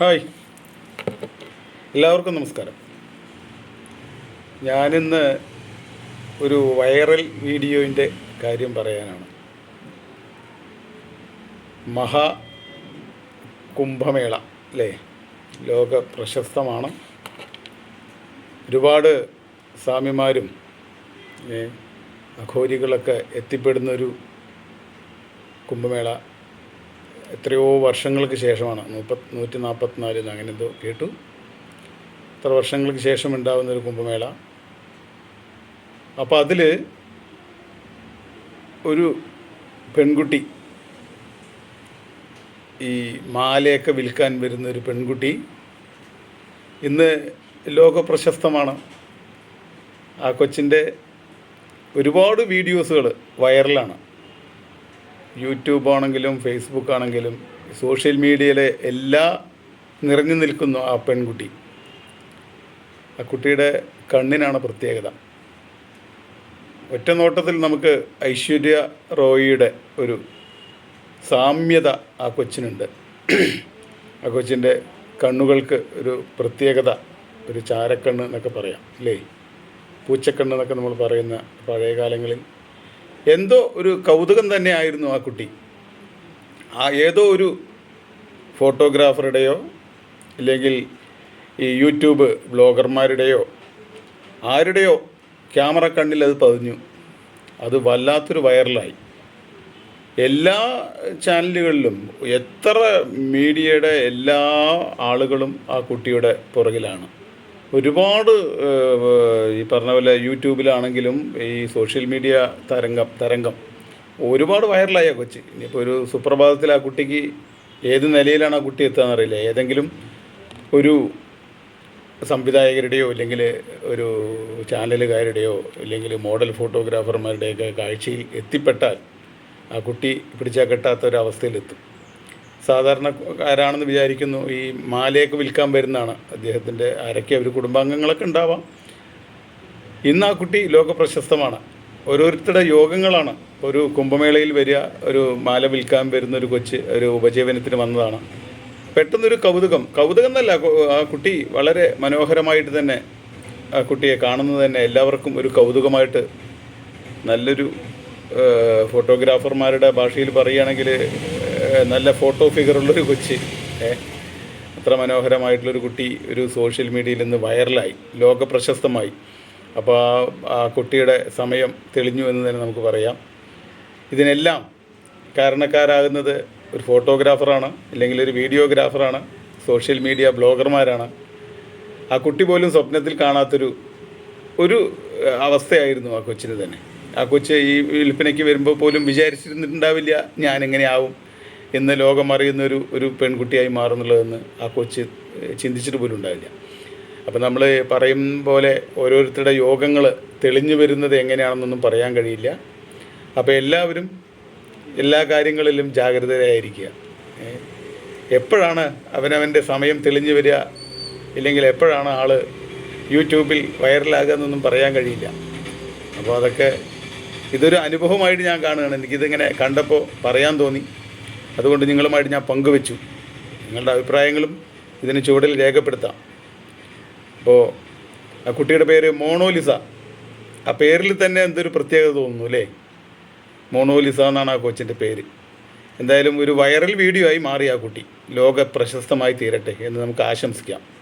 Hi. എല്ലാവർക്കും നമസ്കാരം. ഞാനിന്ന് ഒരു വൈറൽ വീഡിയോയിന്റെ കാര്യം പറയാനാണ്. മഹാ കുംഭമേള അല്ലേ? ലോക പ്രശസ്തമാണ്. ഒരുപാട് സ്വാമിമാരും അഘോരികളൊക്കെ എത്തിപ്പെടുന്നൊരു കുംഭമേള എത്രയോ വർഷങ്ങൾക്ക് ശേഷമാണ്. മുപ്പത് നൂറ്റി നാൽപ്പത്തിനാലിൽ അങ്ങനെ എന്തോ കേട്ടു. ഇത്ര വർഷങ്ങൾക്ക് ശേഷം ഉണ്ടാകുന്ന ഒരു കുംഭമേള. അപ്പോൾ അതിൽ ഒരു പെൺകുട്ടി ഈ മാലയൊക്കെ വിൽക്കാൻ വരുന്ന ഒരു പെൺകുട്ടി ഇന്ന് ലോകപ്രശസ്തമാണ് ആ കൊച്ചിന്റെ ഒരുപാട് വീഡിയോസുകൾ വൈറലാണ്. യൂട്യൂബ് ആണെങ്കിലും ഫേസ്ബുക്ക് ആണെങ്കിലും സോഷ്യൽ മീഡിയയിലെ എല്ലാ നിറഞ്ഞു നിൽക്കുന്നു ആ പെൺകുട്ടി. ആ കുട്ടിയുടെ കണ്ണിനാണ് പ്രത്യേകത. ഒറ്റ നോട്ടത്തിൽ നമുക്ക് ഐശ്വര്യ റോയിയുടെ ഒരു സാമ്യത ആ കൊച്ചിനുണ്ട്. ആ കൊച്ചിന്റെ കണ്ണുകൾക്ക് ഒരു പ്രത്യേകത ഒരു ചാരക്കണ്ണ് എന്നൊക്കെ പറയാം അല്ലേ? പൂച്ചക്കണ്ണ് എന്നൊക്കെ നമ്മൾ പറയുന്ന പഴയ കാലങ്ങളിൽ എന്തോ ഒരു കൗതുകം തന്നെയായിരുന്നു ആ കുട്ടി. ആ ഏതോ ഒരു ഫോട്ടോഗ്രാഫറുടെയോ അല്ലെങ്കിൽ ഈ യൂട്യൂബ് ബ്ലോഗർമാരുടെയോ ആരുടെയോ ക്യാമറ കണ്ണിൽ അത് പതിഞ്ഞു. അത് വല്ലാത്തൊരു വൈറലായി. എല്ലാ ചാനലുകളിലും എത്ര മീഡിയയുടെ എല്ലാ ആളുകളും ആ കുട്ടിയുടെ പുറകിലാണ്. ഒരുപാട് ഈ പറഞ്ഞ പോലെ യൂട്യൂബിലാണെങ്കിലും ഈ സോഷ്യൽ മീഡിയ തരംഗം തരംഗം ഒരുപാട് വൈറലായ കൊച്ചി. ഇനിയിപ്പോൾ ഒരു സുപ്രഭാതത്തിൽ ആ കുട്ടിക്ക് ഏത് നിലയിലാണ് ആ കുട്ടി എത്തുകയെന്നറിയില്ല ഏതെങ്കിലും ഒരു സംവിധായകരുടെയോ അല്ലെങ്കിൽ ഒരു ചാനലുകാരുടെയോ അല്ലെങ്കിൽ മോഡൽ ഫോട്ടോഗ്രാഫർമാരുടെയൊക്കെ കാഴ്ചയിൽ എത്തിപ്പെട്ടാൽ ആ കുട്ടി പിടിച്ചാൽ കെട്ടാത്ത ഒരവസ്ഥയിലെത്തും സാധാരണക്കാരാണെന്ന് വിചാരിക്കുന്നു. ഈ മാലയൊക്കെ വിൽക്കാൻ വരുന്നതാണ്. അദ്ദേഹത്തിന്റെ ആരൊക്കെ ഒരു കുടുംബാംഗങ്ങളൊക്കെ ഉണ്ടാവാം. ഇന്ന് ആ കുട്ടി ലോക പ്രശസ്തമാണ്. ഓരോരുത്തരുടെ യോഗങ്ങളാണ്. ഒരു കുംഭമേളയിൽ വരിക ഒരു മാല വിൽക്കാൻ വരുന്ന ഒരു കൊച്ച് ഒരു ഉപജീവനത്തിന് വന്നതാണ്. പെട്ടെന്നൊരു കൗതുകം. കൗതുകം എന്നല്ല ആ കുട്ടി വളരെ മനോഹരമായിട്ട് തന്നെ ആ കുട്ടിയെ കാണുന്നത് തന്നെ എല്ലാവർക്കും ഒരു കൗതുകമായിട്ട് നല്ലൊരു ഫോട്ടോഗ്രാഫർമാരുടെ ഭാഷയിൽ പറയുകയാണെങ്കിൽ നല്ല ഫോട്ടോ ഫിഗറുള്ളൊരു കൊച്ച്. ഏ അത്ര മനോഹരമായിട്ടുള്ളൊരു കുട്ടി ഒരു സോഷ്യൽ മീഡിയയിൽ നിന്ന് വൈറലായി ലോക പ്രശസ്തമായി അപ്പോൾ ആ കുട്ടിയുടെ സമയം തെളിഞ്ഞു എന്ന് തന്നെ നമുക്ക് പറയാം. ഇതിനെല്ലാം കാരണക്കാരാകുന്നത് ഒരു ഫോട്ടോഗ്രാഫറാണ് അല്ലെങ്കിൽ ഒരു വീഡിയോഗ്രാഫറാണ് സോഷ്യൽ മീഡിയ ബ്ലോഗർമാരാണ് ആ കുട്ടി പോലും സ്വപ്നത്തിൽ കാണാത്തൊരു ഒരു അവസ്ഥയായിരുന്നു ആ കൊച്ചിന് തന്നെ. ആ കൊച്ച് ഈ വിൽപ്പനയ്ക്ക് വരുമ്പോൾ പോലും വിചാരിച്ചിരുന്നിട്ടുണ്ടാവില്ല ഞാൻ എന്ന് ലോകം അറിയുന്ന ഒരു ഒരു പെൺകുട്ടിയായി മാറുന്നുള്ളതെന്ന് ആ കൊച്ച് ചിന്തിച്ചിട്ട് പോലും ഉണ്ടാവില്ല അപ്പം നമ്മൾ പറയും പോലെ ഓരോരുത്തരുടെ യോഗങ്ങൾ തെളിഞ്ഞു വരുന്നത് എങ്ങനെയാണെന്നൊന്നും പറയാൻ കഴിയില്ല. അപ്പോൾ എല്ലാവരും എല്ലാ കാര്യങ്ങളിലും ജാഗ്രതരായിരിക്കുക എപ്പോഴാണ് അവനവന്റെ സമയം തെളിഞ്ഞു വരിക? ഇല്ലെങ്കിൽ എപ്പോഴാണ് ആൾ യൂട്യൂബിൽ വൈറലാകുക എന്നൊന്നും പറയാൻ കഴിയില്ല. അപ്പോൾ അതൊക്കെ ഇതൊരു അനുഭവമായിട്ട് ഞാൻ കാണുകയാണ്. എനിക്കിതിങ്ങനെ കണ്ടപ്പോൾ പറയാൻ തോന്നി. അതുകൊണ്ട് നിങ്ങളുമായിട്ട് ഞാൻ പങ്കുവെച്ചു. നിങ്ങളുടെ അഭിപ്രായങ്ങളും ഇതിന് ചുവടിൽ രേഖപ്പെടുത്താം. അപ്പോൾ ആ കുട്ടിയുടെ പേര് മോണോലിസ. ആ പേരിൽ തന്നെ എന്തൊരു പ്രത്യേകത തോന്നുന്നു അല്ലേ? മോണോലിസ എന്നാണ് ആ കൊച്ചിന്റെ പേര്. എന്തായാലും ഒരു വൈറൽ വീഡിയോ ആയി മാറി ആ കുട്ടി. ലോക പ്രശസ്തമായി തീരട്ടെ എന്ന് നമുക്ക് ആശംസിക്കാം.